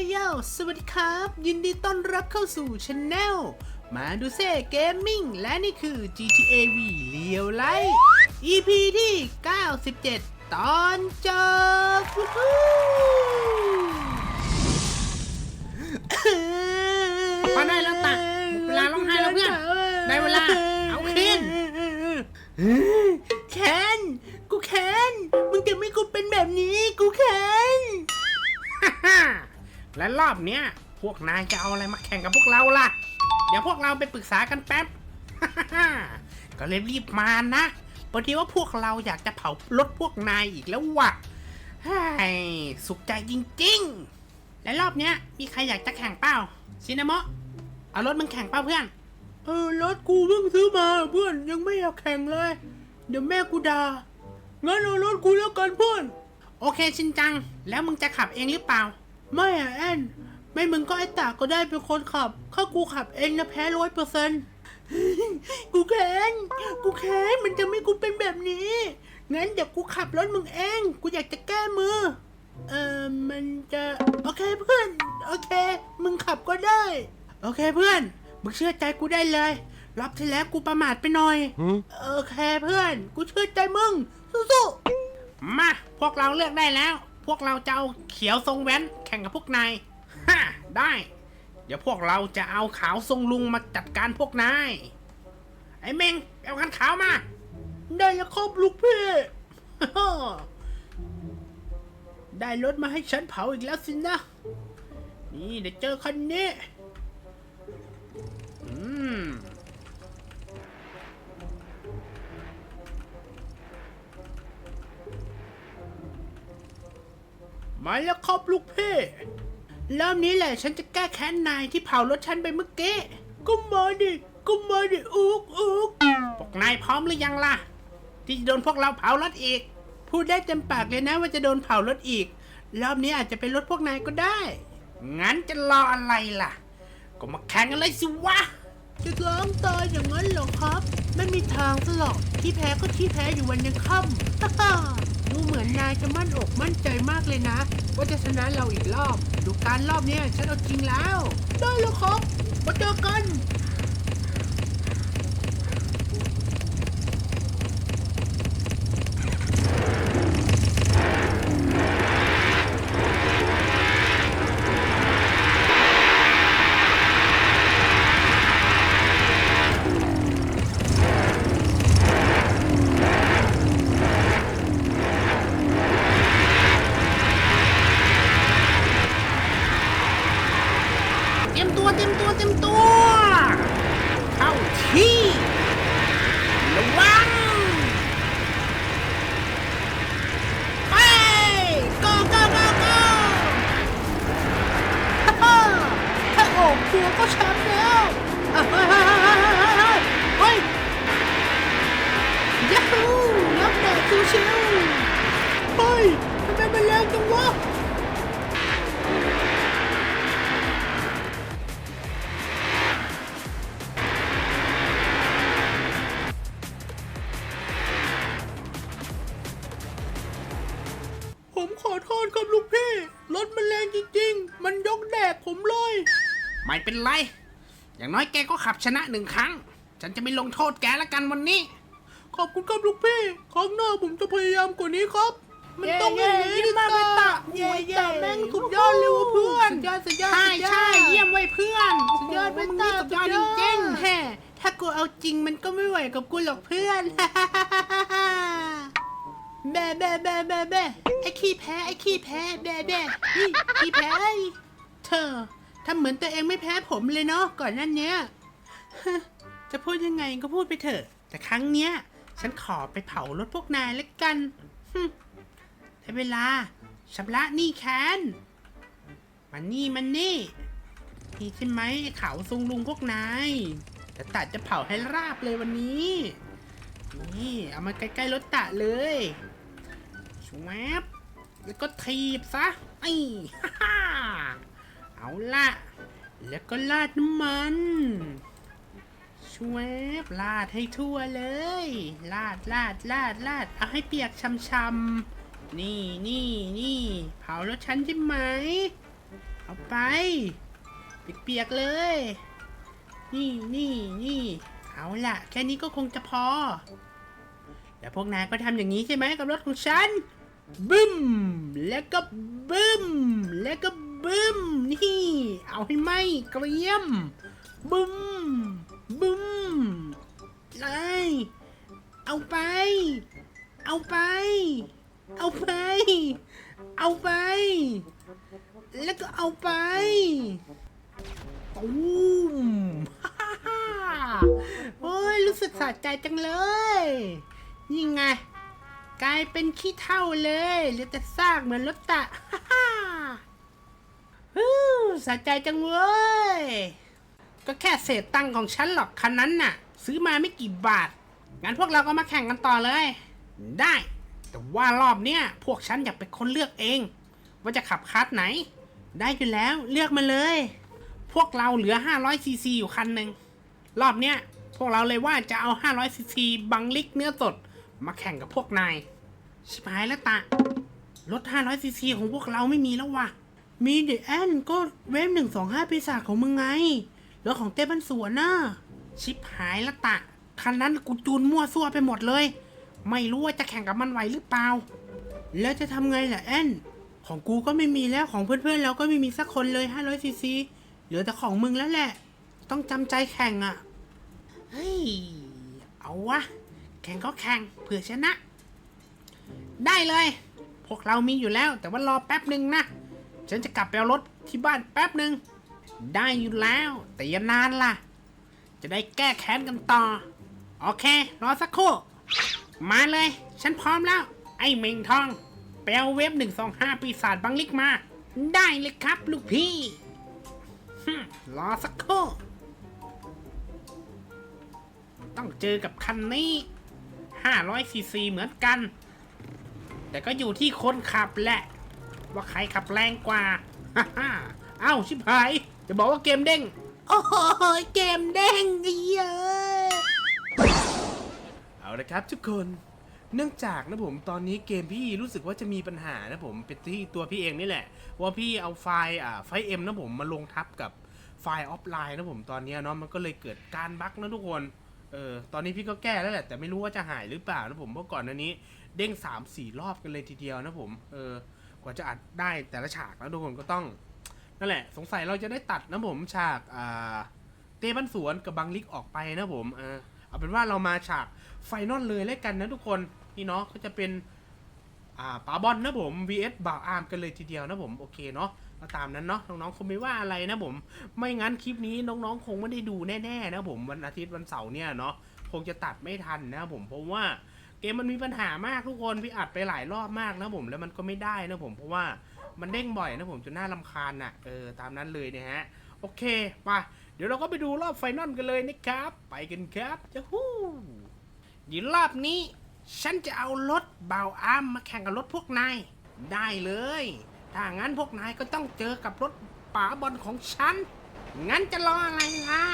ยโยสวัสดีครับ ยินดีต้อนรับเข้าสู่ช anel มาดูเซ่เกมมิ่งและนี่คือ GTA V เลียวไล EP ที่ 97 ตอนจบวู้ฮู้พอได้แล้วตะเวลาร้องไห้แล้วเพื่อน ได้เวลา เอาคืน และรอบเนี้ยพวกนายจะเอาอะไรมาแข่งกับพวกเราล่ะ เดี๋ยวพวกเราไปปรึกษากันแป๊บ ก็เลยรีบมานะพอดีว่าพวกเราอยากจะเผารถพวกนายอีกแล้วว่ะเฮ้ยสุขใจจริงๆ และรอบเนี้ยมีใครอยากจะแข่งเปล่าซินามะเอารถมึงแข่งเปล่าเพื่อน เออรถกูเพิ่งซื้อมาเพื่อนยังไม่อยากแข่งเลย เดี๋ยวแม่กูด่างั้นเอารถกูแล้วกันเพื่อน โอเคชินจัง แล้วมึงจะขับเองหรือเปล่า ไม่อะแอน ไม่มึงก็ไอ้ตาก็ได้เป็นคนขับถ้ากูขับเองนะแพ้ร้อยเปอร์เซ็นต์กูแค้นกูแค้นมันจะไม่กูเป็นแบบนี้ งั้นเดี๋ยวกูขับรถมึงเอง กูอยากจะแก้มือ เออมันจะ โอเคเพื่อน โอเค มึงขับก็ได้ โอเคเพื่อน มึงเชื่อใจกูได้เลย รอบที่แล้วกูประมาทไปหน่อย โอเคเพื่อน กูเชื่อใจมึง สู้ๆ มา พวกเราเลือกได้แล้วพ วกเราจะเอาเขียวทรงแว้น แข่งกับพวกนายฮ่าได้ เดี๋ยวพวกเราจะเอาขาวทรงลุงมาจัดการพวกนาย ไอ้เมงเอาคันขาวมา ได้แล้วครับลูกพี่ได้รถมาให้ฉันเผาอีกแล้วสินะ นี่เดี๋ยวเจอคันนี้ อืม มาแล้วครับลูกพี่เริ่มนี้แหละฉันจะแก้แค้นนายที่เผารถฉันไปเมื่อกี้ก็มาดิก็มาดิอุกอุกพวกนายพร้อมหรือยังล่ะ ที่จะโดนพวกเราเผารถอีก พูดได้เต็มปากเลยนะว่าจะโดนเผารถอีก รอบนี้อาจจะเป็นรถพวกนายก็ได้ งั้นจะรออะไรล่ะ ก็มาแข่งกันเลยสิวะ จะล้างตายอย่างนั้นเหรอครับ ไม่มีทางซะหรอกที่แพ้ก็ที่แพ้อยู่วันยังค่ำฮ่า ดูเหมือนนายจะมั่นอกมั่นใจมากเลยนะ ว่าจะชนะเราอีกรอบ ดูการรอบเนี้ยฉันเอาจริงแล้ว ได้แล้วครับมาเจอกัน เตรียมตัวเตรียมตัว เข้าที่ระวังไป go go go go ฮ่าฮ่าแค่โอบตัวก็แชมป์แล้วเฮ้ยยัฮูรับแดดชิวๆเฮ้ยทำไมมันแรงจังวะ ขับชนะหนึ่งครั้ง ฉันจะไม่ลงโทษแกละกันวันนี้ ขอบคุณครับลูกพี่ครั้งหน้าผมจะพยายามกว่านี้ครับ มันต้องอย่างนี้ดิตาเย่เย่แม่งสุดยอดเลยว่ะเพื่อนสุดยอดสุดยอดใช่สุดยอดใช่เยี่ยมไว้ยเพื่อนสุดยอดโโหเป็นมึงตานี่สุดยอดจริงๆแฮ่ถ้ากูเอาจริงมันก็ไม่ไหวกับกูหรอกเพื่อนแบ่แบ่แบ่แบ่แบ่ไอ้ขี้แพ้ไอ้ขี้แพ้แบ่แบ่เฮ้ยขี้แพ้เธอทำเหมือนตัวเองไม่แพ้ผมเลยเนาะก่อนหนั้นเนี้ย จะพูดยังไงก็พูดไปเถอะ แต่ครั้งเนี้ย ฉันขอไปเผารถพวกนายแล้วกันฮึได้เวลาชำระหนี้แค้นมันนี่มันนี่นี่ใช่ไหมไอ้เขาทรงลุงพวกนายแต่ตัดจะเผาให้ราบเลยวันนี้ นี่ เอามาใกล้ๆรถตะเลยชวบแล้วก็ทีบซะไอ้ฮ่าฮ่าเอาละแล้วก็ราดน้ำมัน ชวบลาดให้ทั่วเลย ลาดลาดลาดลาดเอาให้เปียกช่ำๆนี่นี่นี่เผารถฉันใช่ไหม เอาไปเปียกๆเลย นี่นี่นี่เอาละแค่นี้ก็คงจะพอ แล้วพวกนายก็ทำอย่างนี้ใช่ไหมกับรถของฉันบึ้ม แล้วก็บึ้ม แล้วก็บึ้ม นี่ เอาให้ไหมเกรียมบึ้ม บึ้มไล่เอาไป เอาไป เอาไป เอาไป แล้วก็เอาไปตูมฮ่าฮ่าฮ่าโอ้ยรู้สึกสะใจจังเลยนี่ไง กลายเป็นขี้เท่าเลยเหลือแต่ซากเหมือนรถตะฮ่าฮ่าฮู้สะใจจังเว้ย ก็แค่เศษตังค์ของฉันหรอกคันนั้นน่ะ ซื้อมาไม่กี่บาท งั้นพวกเราก็มาแข่งกันต่อเลย ได้ แต่ว่ารอบเนี้ยพวกฉันอยากเป็นคนเลือกเอง ว่าจะขับคัสไหน ได้อยู่แล้วเลือกมาเลย พวกเราเหลือ500ซีซีอยู่คันหนึ่งรอบเนี้ยพวกเราเลยว่าจะเอา500ซีซีบังลิกเนื้อสดมาแข่งกับพวกนายชิบหายแล้วตะรถ500ซีซีของพวกเราไม่มีแล้ววะมีเดแอนก็เวฟหนึ่งสองห้าปีศาจของมึงไง รถของเต้บันสวนน่ะชิบหายแล้วตะ คันนั้นกูจูนมั่วซั่วไปหมดเลย ไม่รู้ว่าจะแข่งกับมันไหวหรือเปล่า แล้วจะทำไงล่ะแอนของกูก็ไม่มีแล้วของเพื่อนๆเราก็ไม่มีสักคนเลย500ซีซีเหลือแต่ของมึงแล้วแหละ ต้องจำใจแข่งอะ เฮ้ย เอาวะ แข่งก็แข่งเผื่อชนะ ได้เลย พวกเรามีอยู่แล้ว แต่ว่ารอแป๊บหนึ่งนะ ฉันจะกลับไปเอารถที่บ้านแป๊บหนึ่ง ได้อยู่แล้ว แต่อย่านานล่ะ จะได้แก้แค้นกันต่อ โอเค รอสักครู่ มาเลย ฉันพร้อมแล้ว ไอ้เมงทองไปเอาเว็บหนึ่งสองห้าปีศาจบังลิกมา ได้เลยครับ ลูกพี่รอสักครู่ ต้องเจอกับคันนี้500ซีซีเหมือนกัน แต่ก็อยู่ที่คนขับแหละ ว่าใครขับแรงกว่า ฮ่าฮ่าเอ้า ชิบหาย จะบอกว่าเกมเด้ง โอ้โหเกมเด้งเยอะเอาละครับทุกคน เนื่องจากนะผมตอนนี้เกมพี่รู้สึกว่าจะมีปัญหานะผมเป็นที่ตัวพี่เองนี่แหละ ว่าพี่เอาไฟล์อ่าไฟล์เอ็มนะผมมาลงทับกับไฟล์ออฟไลน์นะผมตอนเนี้ยเนาะมันก็เลยเกิดการบั๊กนะทุกคนเออตอนนี้พี่ก็แก้แล้วแหละแต่ไม่รู้ว่าจะหายหรือเปล่านะผมเพราะก่อนหน้านี้ เด้ง3 4รอบกันเลยทีเดียวนะผมเออกว่าจะอัดได้แต่ละฉากแล้วทุกคนก็ต้อง นั่นแหละ สงสัยเราจะได้ตัดนะผมฉากอ่าเต้บ้านสวนกับบังลิกออกไปนะผมเออเอาเป็นว่าเรามาฉากไฟนอลเลยแล้วกันนะทุกคนนี่เนาะก็จะเป็นอ่าปาบอลนะผม vs บ่าวอาร์มกันเลยทีเดียวนะผมโอเคเนาะก็ตามนั้นเนาะน้องๆคงไม่ว่าอะไรนะผม ไม่งั้นคลิปนี้น้องๆ คงไม่ได้ดูแน่ๆนะผมวันอาทิตย์วันเสาร์เนี่ยเนาะคงจะตัดไม่ทันนะผมเพราะว่าเกมมันมีปัญหามากทุกคนพี่อัดไปหลายรอบมากนะผมแล้วมันก็ไม่ได้นะผมเพราะว่า มันเด้งบ่อยนะผมจนน่ารำคาญน่ะเออตามนั้นเลยนะฮะโอเคมาเดี๋ยวเราก็ไปดูรอบไฟนอลกันเลยนะครับ ไปกันครับจะฮู้เดี๋ยวรอบนี้ ฉันจะเอารถเบาอามมาแข่งกับรถพวกนายได้เลย ถ้างั้นพวกนายก็ต้องเจอกับรถป๋าบอลของฉัน งั้นจะรออะไรล่ะ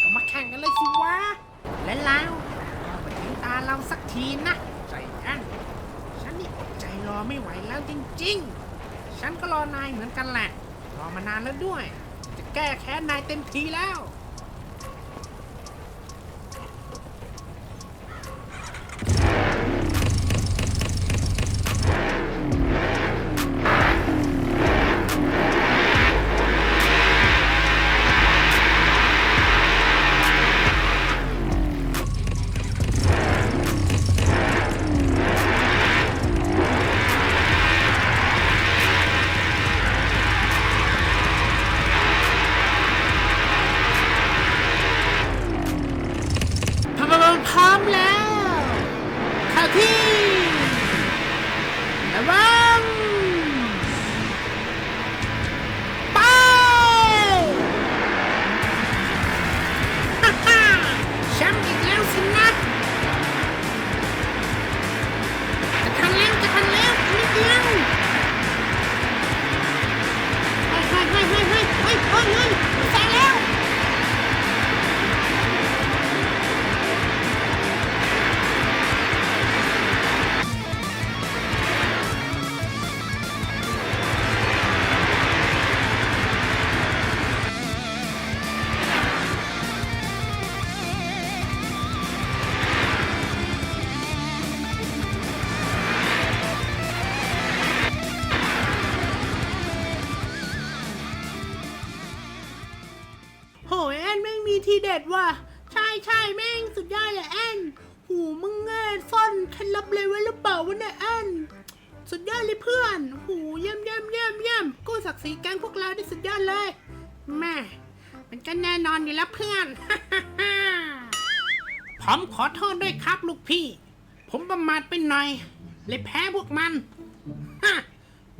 ก็มาแข่งกันเลยสิวะ และแล้วก็มาถึงตาเราสักทีนะ ใจแอนฉันนี่อดใจรอไม่ไหวแล้วจริง ๆ ฉันก็รอนายเหมือนกันแหละ รอมานานแล้วด้วย จะแก้แค้นนายเต็มทีแล้ว มีทีเด็ดว่ะ ใช่ใช่แม่งสุดยอดเลยแอนหูมึงเง่ซ่อนเคล็ดลับเลยไว้หรือเปล่าวะเนี่ยแอนสุดยอดเลยเพื่อน หูเยี่ยมเยี่ยมเยี่ยมเยี่ยมกู้ศักดิ์ศรีแก๊งพวกเราได้สุดยอดเลยแม่มันก็แน่นอนอยู่แล้วเพื่อน ผมขอโทษด้วยครับลูกพี่ ผมประมาทไปหน่อย เลยแพ้พวกมัน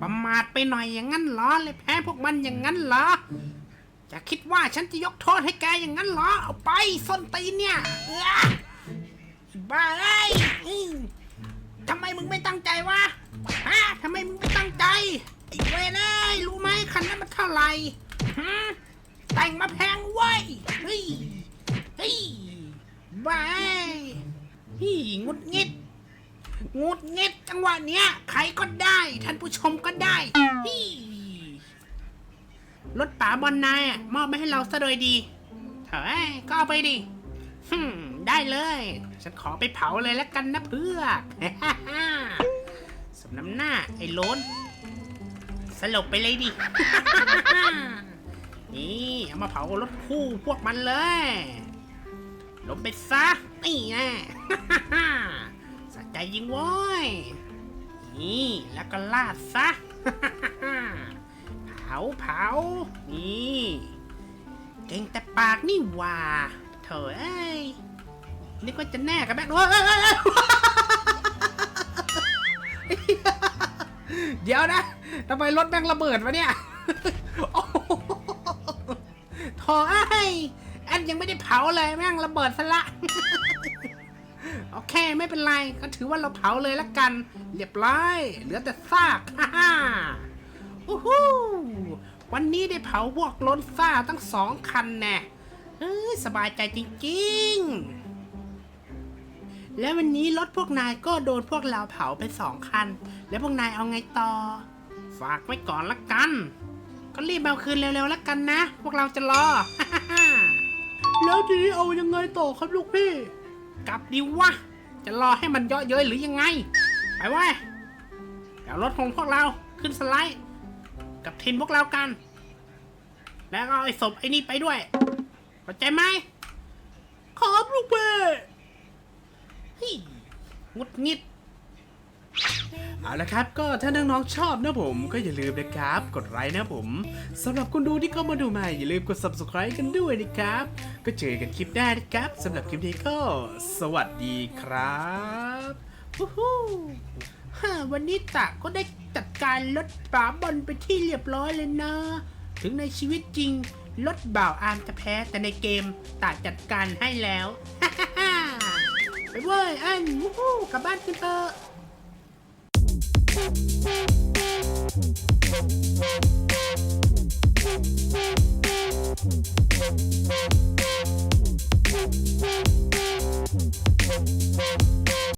ประมาทไปหน่อยอย่างนั้นเหรอ เลยแพ้พวกมันอย่างนั้นเหรอ จะคิดว่าฉันจะยกโทษให้แกอย่างนั้นเหรอ เอาไปส้นตีนเนี่ยเอ้อบ้าเอ้ยอื้อทำไมมึงไม่ตั้งใจวะฮะทำไมมึงไม่ตั้งใจ ไอ้เวรเอ้ยรู้ไหมคันนั้นมันเท่าไหร่ฮะแต่งมาแพงเว้ยเฮ้ยเฮ้ยบ้าเอ้ยพี่งุดงิด งุดงิดจังหวะเนี้ย ใครก็ได้ ท่านผู้ชมก็ได้ฮี่ รถป๋าบอลนายอะมอบมาให้เราซะโดยดีเถอะก็เอาไปดิฮึมได้เลย ฉันขอไปเผาเลยแล้วกันนะเพื่อกสำน้ำหน้าไอ้โล้นสลบไปเลยดิ นี่เอามาเผารถคู่พวกมันเลยลงไปซะนี่แน่ สะใจยิงโว้ยนี่แล้วก็ลาดซะ ผาเผานี่ เก่งแต่ปากนี่ว่าเถอะเอ้ยนึกว่าจะแน่กับแม่โอ้ยเอ้ยเอ้ยเดี๋ยวนะทำไมรถแม่งระเบิดวะเนี่ยโอ้โหโถเอ้ยแอนยังไม่ได้เผาเลยแม่งระเบิดซะละ โอเคไม่เป็นไร ก็ถือว่าเราเผาเลยละกัน เรียบร้อย เหลือแต่ซากฮ่า อู้หูวันนี้ได้เผาพวกล้นซ่าตั้งสองคันแน่เอ้ยสบายใจจริงๆ แล้ววันนี้รถพวกนายก็โดนพวกเราเผาไปสองคัน แล้วพวกนายเอาไงต่อ ฝากไว้ก่อนละกัน ก็รีบเอาคืนเร็วๆละกันนะ พวกเราจะรอ แล้วทีนี้เอายังไงต่อครับลูกพี่ กลับดิวะ จะรอให้มันเยอะเย้ยหรือยังไง ไปเว้ยเอารถของพวกเราขึ้นสไลด์ กับทีมพวกเรากัน แล้วก็ไอ้ศพไอ้นี่ไปด้วยเข้าใจไหมครับลูกพี่เฮ้ยงุดงิดเอาละครับก็ถ้าน้องๆชอบนะผมก็อย่าลืมนะครับ กดไลค์นะผมสำหรับคุณดูที่เข้ามาดูใหม่อย่าลืมกด subscribe กันด้วยนะครับ ก็เจอกันคลิปหน้านะครับสำหรับคลิปนี้ก็ สวัสดีครับฮู้ ฮ่วันนี้ตะก็ได้จัดการลดป๋าบอลไปที่เรียบร้อยเลยนะ ถึงในชีวิตจริงลดบ่าวอามจะแพ้แต่ในเกมตาจัดการให้แล้วไปเว้ยอันวู้กลับบ้านกันเถอะ